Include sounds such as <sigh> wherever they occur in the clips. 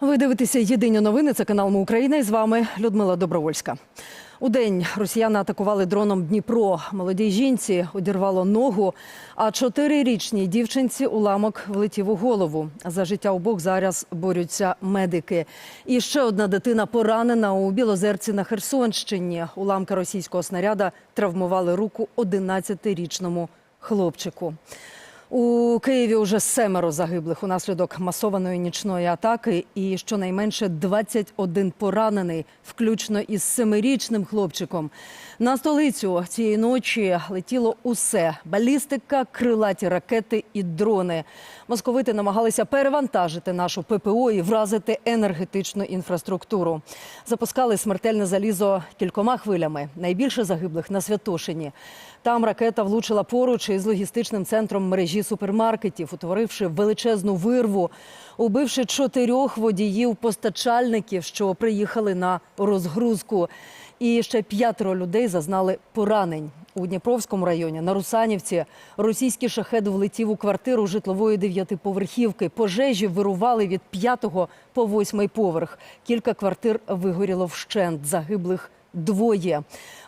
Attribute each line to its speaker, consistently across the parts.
Speaker 1: Ви дивитеся єдині новини. Це канал Ми Україна. І з вами Людмила Добровольська. У день росіяни атакували дроном Дніпро. Молодій жінці одірвало ногу, а чотирирічній дівчинці уламок влетів у голову. За життя обох зараз борються медики. І ще одна дитина поранена у Білозерці на Херсонщині. Уламки російського снаряда травмували руку 11-річному хлопчику. У Києві уже семеро загиблих унаслідок масованої нічної атаки і щонайменше 21 поранений, включно із семирічним хлопчиком. На столицю цієї ночі летіло усе: балістика, крилаті ракети і дрони. Московити намагалися перевантажити нашу ППО і вразити енергетичну інфраструктуру. Запускали смертельне залізо кількома хвилями. Найбільше загиблих на Святошині. Там ракета влучила поруч із логістичним центром мережі супермаркетів, утворивши величезну вирву, убивши чотирьох водіїв-постачальників, що приїхали на розгрузку. І ще п'ятеро людей зазнали поранень. У Дніпровському районі на Русанівці російський шахет влетів у квартиру житлової дев'ятиповерхівки. Пожежі вирували від п'ятого по восьмий поверх. Кілька квартир вигоріло вщент. Загиблих двоє.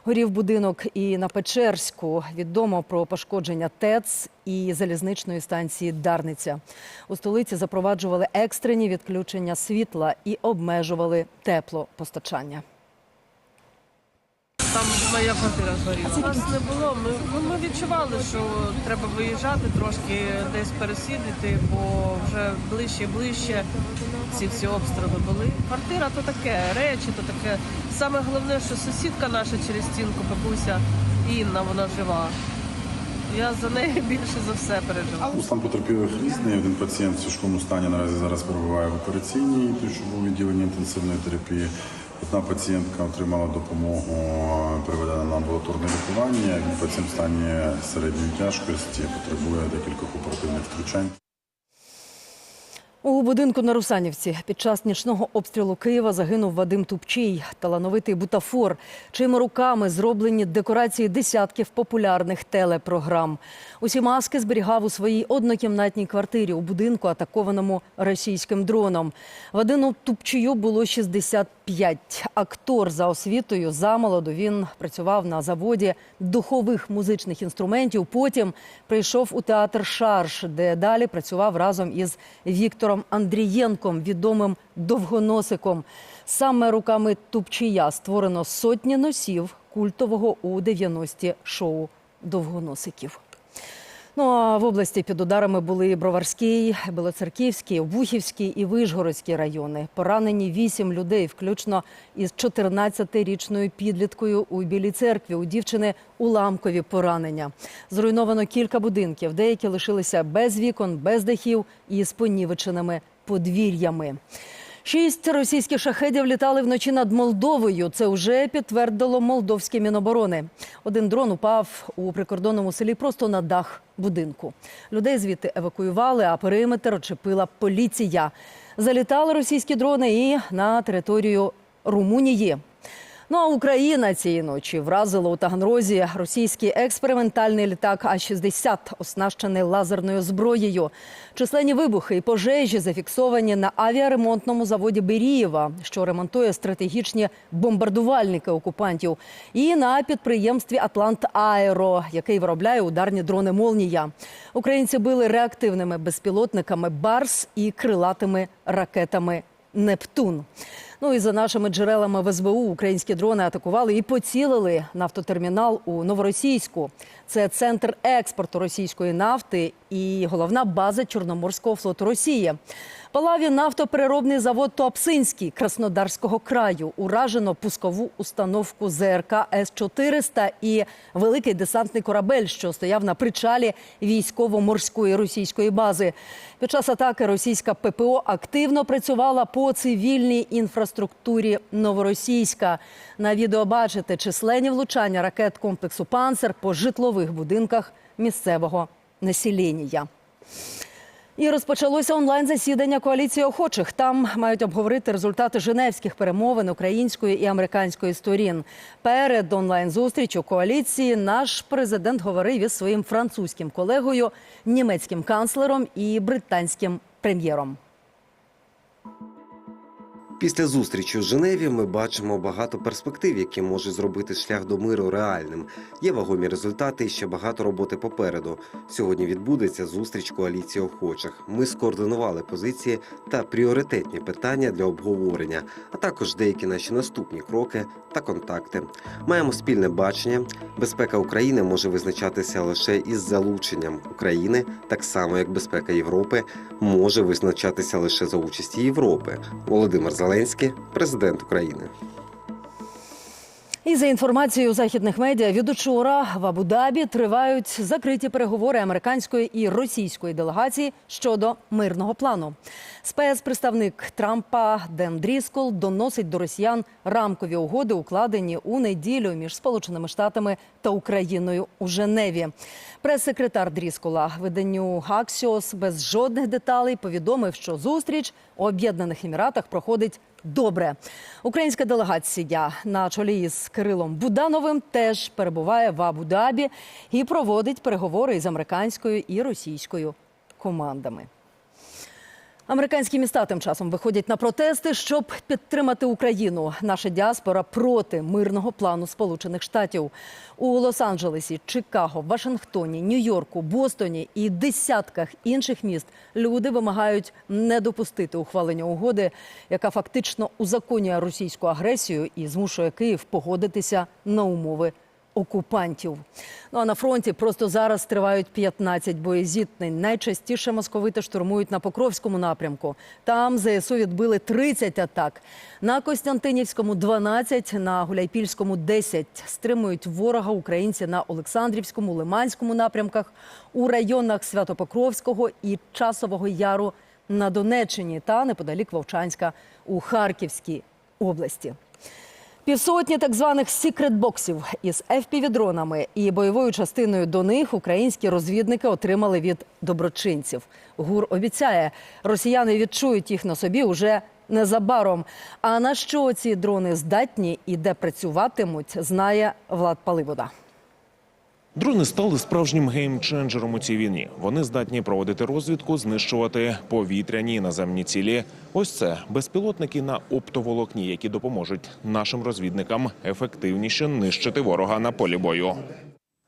Speaker 1: Горів будинок і на Печерську. Відомо про пошкодження ТЕЦ і залізничної станції Дарниця. У столиці запроваджували екстрені відключення світла і обмежували теплопостачання.
Speaker 2: Моя квартира згоріла. Нас не було. Ми, ну, ми відчували, що треба виїжджати, трошки десь пересідати, бо вже ближче і ближче ці всі обстріли були. Квартира то таке, речі, то таке. Саме головне, що сусідка наша через стінку, бабуся Інна, вона жива. Я за неї <laughs> більше за все переживаю.
Speaker 3: Стан потерпілих різний. Один пацієнт в тяжкому стані наразі зараз перебуває в операційній, той, що був у відділенні інтенсивної терапії. Одна пацієнтка отримала допомогу, приведена на амбулаторне лікування. Він пацієнт в стані середньої тяжкості, потребує декількох оперативних втручань.
Speaker 1: У будинку на Русанівці під час нічного обстрілу Києва загинув Вадим Тупчій, талановитий бутафор, чиїми руками зроблені декорації десятків популярних телепрограм. Усі маски зберігав у своїй однокімнатній квартирі у будинку, атакованому російським дроном. Вадиму Тупчію було 65. Актор за освітою замолоду він працював на заводі духових музичних інструментів. Потім прийшов у театр Шарш, де далі працював разом із Віктором Андрієнком, відомим довгоносиком. Саме руками Тупчія створено сотні носів культового у 90-ті шоу довгоносиків. Ну а в області під ударами були Броварський, Білоцерківський, Обухівський і Вишгородський райони. Поранені вісім людей, включно із 14-річною підліткою у Білій церкві. У дівчини уламкові поранення. Зруйновано кілька будинків. Деякі лишилися без вікон, без дахів і з понівеченими подвір'ями. Шість російських шахедів літали вночі над Молдовою. Це вже підтвердило молдовське міноборони. Один дрон упав у прикордонному селі просто на дах будинку. Людей звідти евакуювали, а периметр очепила поліція. Залітали російські дрони і на територію Румунії. Ну а Україна цієї ночі вразила у Таганрозі російський експериментальний літак А-60, оснащений лазерною зброєю. Численні вибухи і пожежі зафіксовані на авіаремонтному заводі Берієва, що ремонтує стратегічні бомбардувальники окупантів, і на підприємстві Атлант Аеро, який виробляє ударні дрони Молнія. Українці били реактивними безпілотниками Барс і крилатими ракетами Нептун. Ну і за нашими джерелами в СБУ українські дрони атакували і поцілили нафтотермінал у Новоросійську. Це центр експорту російської нафти і головна база Чорноморського флоту Росії. Палаві нафтопереробний завод Туапсинський Краснодарського краю уражено пускову установку ЗРК С-400 і великий десантний корабель, що стояв на причалі військово-морської російської бази. Під час атаки російська ППО активно працювала по цивільній інфраструктурі Новоросійська. На відео бачите численні влучання ракет комплексу Панцер по житлових будинках місцевого населення. І розпочалося онлайн засідання коаліції охочих. Там мають обговорити результати женевських перемовин української і американської сторін. Перед онлайн зустрічю коаліції наш президент говорив із своїм французьким колегою, німецьким канцлером і британським прем'єром.
Speaker 4: Після зустрічі у Женеві ми бачимо багато перспектив, які можуть зробити шлях до миру реальним. Є вагомі результати і ще багато роботи попереду. Сьогодні відбудеться зустріч коаліції охочих. Ми скоординували позиції та пріоритетні питання для обговорення, а також деякі наші наступні кроки та контакти. Маємо спільне бачення. Безпека України може визначатися лише із залученням України, так само як безпека Європи може визначатися лише за участі Європи. Володимир Зеленський, президент України.
Speaker 1: І за інформацією західних медіа, від учора в Абу-Дабі тривають закриті переговори американської і російської делегації щодо мирного плану. Спецпредставник Трампа Ден Дріскол доносить до росіян рамкові угоди, укладені у неділю між Сполученими Штатами та Україною у Женеві. Прес-секретар Дріскола виданню Axios без жодних деталей повідомив, що зустріч у Об'єднаних Еміратах проходить добре. Українська делегація на чолі із Кирилом Будановим теж перебуває в Абу-Дабі і проводить переговори із американською і російською командами. Американські міста тим часом виходять на протести, щоб підтримати Україну. Наша діаспора проти мирного плану Сполучених Штатів у Лос-Анджелесі, Чикаго, Вашингтоні, Нью-Йорку, Бостоні і десятках інших міст люди вимагають не допустити ухвалення угоди, яка фактично узаконює російську агресію і змушує Київ погодитися на умови окупантів. Ну а на фронті просто зараз тривають 15 боєзіткнень. Найчастіше московити штурмують на Покровському напрямку. Там ЗСУ відбили 30 атак. На Костянтинівському 12, на Гуляйпільському 10. Стримують ворога українці на Олександрівському, Лиманському напрямках, у районах Святопокровського і Часового Яру на Донеччині та неподалік Вовчанська у Харківській області. Півсотні так званих секрет-боксів із FPV-дронами і бойовою частиною до них українські розвідники отримали від доброчинців. ГУР обіцяє, росіяни відчують їх на собі уже незабаром. А на що ці дрони здатні і де працюватимуть, знає Влад Паливода.
Speaker 5: Дрони стали справжнім геймченджером у цій війні. Вони здатні проводити розвідку, знищувати повітряні і наземні цілі. Ось це безпілотники на оптоволокні, які допоможуть нашим розвідникам ефективніше нищити ворога на полі бою.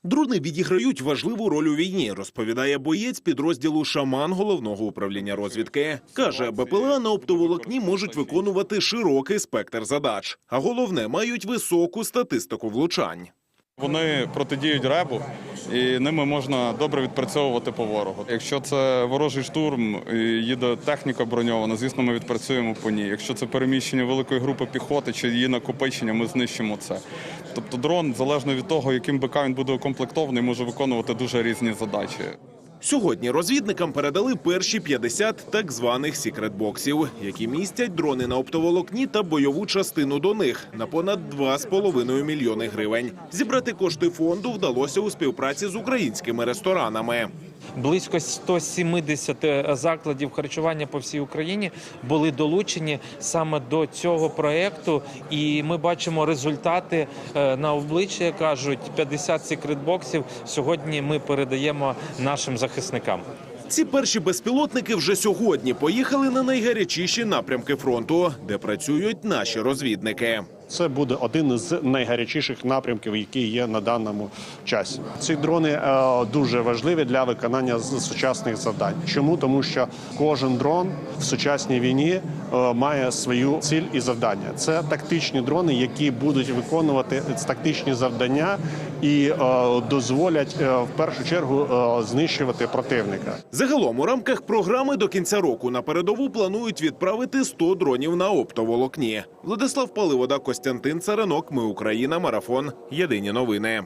Speaker 6: Дрони відіграють важливу роль у війні, розповідає боєць підрозділу Шаман головного управління розвідки. Каже, БПЛА на оптоволокні можуть виконувати широкий спектр задач, а головне мають високу статистику влучань.
Speaker 7: Вони протидіють ребу, і ними можна добре відпрацьовувати по ворогу. Якщо це ворожий штурм, їде техніка броньована, звісно, ми відпрацюємо по ній. Якщо це переміщення великої групи піхоти чи її накопичення, ми знищимо це. Тобто дрон, залежно від того, яким БК він буде укомплектований, може виконувати дуже різні задачі.
Speaker 6: Сьогодні розвідникам передали перші 50 так званих сікретбоксів, які містять дрони на оптоволокні та бойову частину до них на понад 2,5 мільйони гривень. Зібрати кошти фонду вдалося у співпраці з українськими ресторанами.
Speaker 8: Близько 170 закладів харчування по всій Україні були долучені саме до цього проекту, і ми бачимо результати е, на обличчя. Кажуть, 50 секретбоксів сьогодні ми передаємо нашим захисникам.
Speaker 6: Ці перші безпілотники вже сьогодні поїхали на найгарячіші напрямки фронту, де працюють наші розвідники.
Speaker 9: Це буде один з найгарячіших напрямків, які є на даному часі. Ці дрони е, дуже важливі для виконання сучасних завдань. Чому тому, що кожен дрон в сучасній війні е, має свою ціль і завдання. Це тактичні дрони, які будуть виконувати тактичні завдання і е, дозволять в першу чергу знищувати противника.
Speaker 6: Загалом у рамках програми до кінця року на передову планують відправити 100 дронів на оптоволокні. Владислав Паливода, Костянтин Царинок. Ми Україна. Марафон. Єдині новини.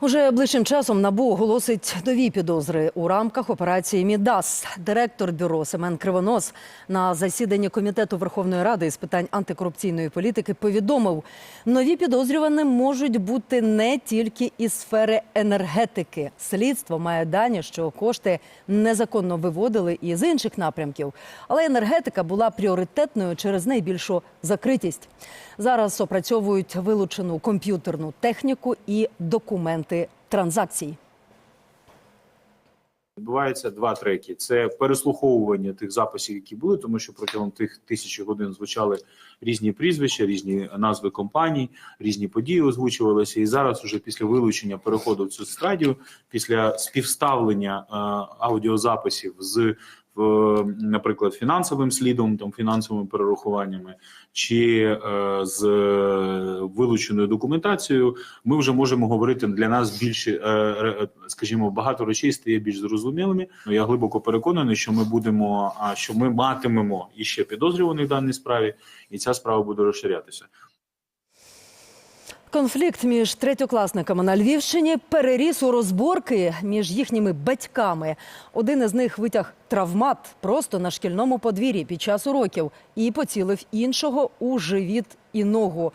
Speaker 1: Уже ближчим часом набу оголосить нові підозри у рамках операції Мідас. Директор бюро Семен Кривонос на засіданні комітету Верховної Ради з питань антикорупційної політики повідомив, нові підозрювані можуть бути не тільки із сфери енергетики. Слідство має дані, що кошти незаконно виводили і з інших напрямків, але енергетика була пріоритетною через найбільшу закритість. Зараз опрацьовують вилучену комп'ютерну техніку і документи транзакцій.
Speaker 10: Відбувається два треки: це переслуховування тих записів, які були, тому що протягом тих тисячі годин звучали різні прізвища, різні назви компаній, різні події озвучувалися. І зараз, уже після вилучення переходу в цю стадію, після співставлення е, аудіозаписів з наприклад, фінансовим слідом, там фінансовими перерахуваннями, чи е, з е, вилученою документацією, ми вже можемо говорити для нас більше, е, скажімо, багато речей стає більш зрозумілими. Ну, Я глибоко переконаний, що ми будемо, а що ми матимемо іще підозрюваних в даній справі, і ця справа буде розширятися.
Speaker 1: Конфлікт між третьокласниками на Львівщині переріс у розборки між їхніми батьками. Один із них витяг травмат просто на шкільному подвір'ї під час уроків і поцілив іншого у живіт і ногу.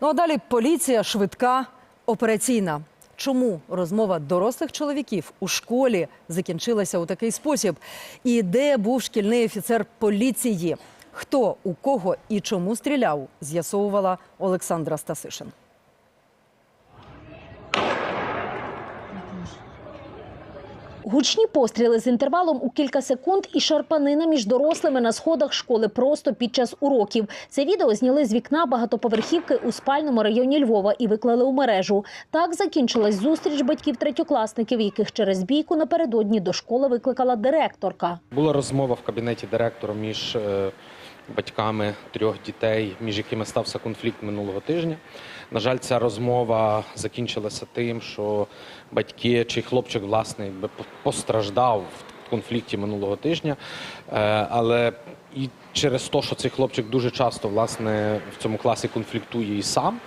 Speaker 1: Ну а далі поліція швидка операційна. Чому розмова дорослих чоловіків у школі закінчилася у такий спосіб? І де був шкільний офіцер поліції? Хто у кого і чому стріляв? З'ясовувала Олександра Стасишин.
Speaker 11: Гучні постріли з інтервалом у кілька секунд і шарпанина між дорослими на сходах школи просто під час уроків. Це відео зняли з вікна багатоповерхівки у спальному районі Львова і виклали у мережу. Так закінчилась зустріч батьків третьокласників, яких через бійку напередодні до школи викликала директорка.
Speaker 8: Була розмова в кабінеті директора між е, батьками трьох дітей, між якими стався конфлікт минулого тижня. На жаль, ця розмова закінчилася тим, що батьки чи хлопчик власне постраждав в конфлікті минулого тижня. Е, Але і через те, що цей хлопчик дуже часто власне в цьому класі конфліктує і сам,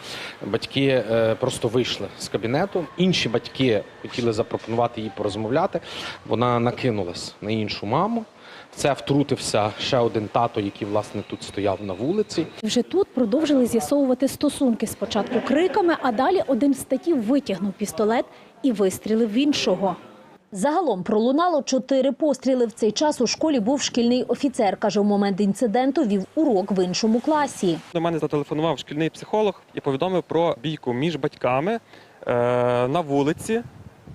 Speaker 8: батьки е, просто вийшли з кабінету. Інші батьки хотіли запропонувати їй порозмовляти. Вона накинулась на іншу маму. В це втрутився ще один тато, який власне тут стояв на вулиці.
Speaker 11: Вже тут продовжили з'ясовувати стосунки спочатку криками, а далі один з татів витягнув пістолет і вистрілив в іншого. Загалом пролунало чотири постріли. В цей час у школі був шкільний офіцер. Каже, у момент інциденту вів урок в іншому класі.
Speaker 12: До мене зателефонував шкільний психолог і повідомив про бійку між батьками е, на вулиці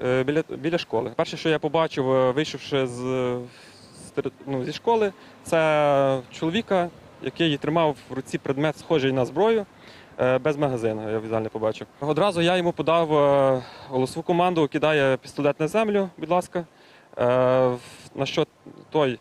Speaker 12: е, біля, біля школи. Перше, що я побачив, е, вийшовши з, ну, зі школи, це чоловіка, який тримав в руці предмет, схожий на зброю. е, Без магазину, я візуально побачив. Одразу я йому подав е, голосову команду, кидає пістолет на землю, будь ласка. Е, На що той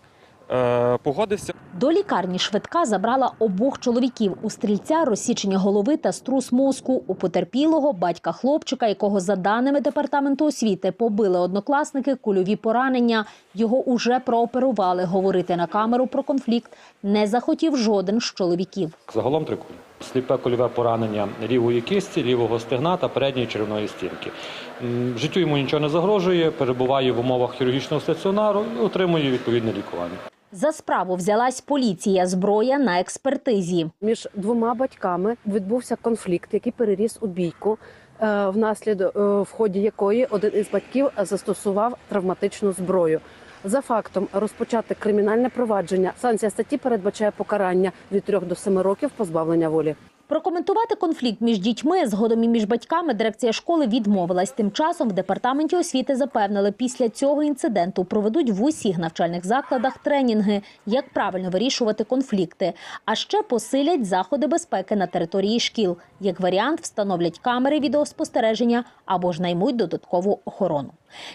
Speaker 12: е, погодився.
Speaker 11: До лікарні швидка забрала обох чоловіків. У стрільця розсічення голови та струс мозку. У потерпілого батька хлопчика, якого за даними департаменту освіти побили однокласники, кульові поранення. Його уже прооперували. Говорити на камеру про конфлікт не захотів жоден з чоловіків.
Speaker 13: Загалом три кулі. Сліпе кульове поранення лівої кисті, лівого стегна та передньої черевної стінки. Життю йому нічого не загрожує, перебуває в умовах хірургічного стаціонару і отримує відповідне лікування.
Speaker 11: За справу взялась поліція. Зброя на експертизі.
Speaker 14: Між двома батьками відбувся конфлікт, який переріс у бійку, е, внаслідок е, в ході якої один із батьків застосував травматичну зброю. За фактом розпочати кримінальне провадження. Санкція статті передбачає покарання від 3 до 7 років позбавлення волі.
Speaker 11: Прокоментувати конфлікт між дітьми, згодом і між батьками дирекція школи відмовилась. Тим часом в департаменті освіти запевнили, після цього інциденту проведуть в усіх навчальних закладах тренінги, як правильно вирішувати конфлікти. А ще посилять заходи безпеки на території шкіл. Як варіант, встановлять камери відеоспостереження або ж наймуть додаткову охорону.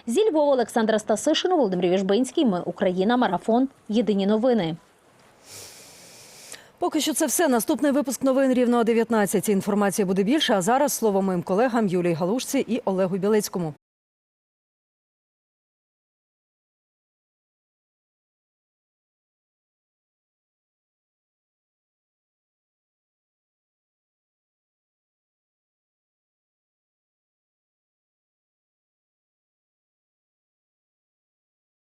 Speaker 11: Зі Львова Олександра Стасишина, Володимир Віжбинський. Ми Україна. Марафон. Єдині новини.
Speaker 1: Поки що це все. Наступний випуск новин рівно о 19. Інформація буде більше. А зараз слово моїм колегам Юлії Галушці і Олегу Білецькому.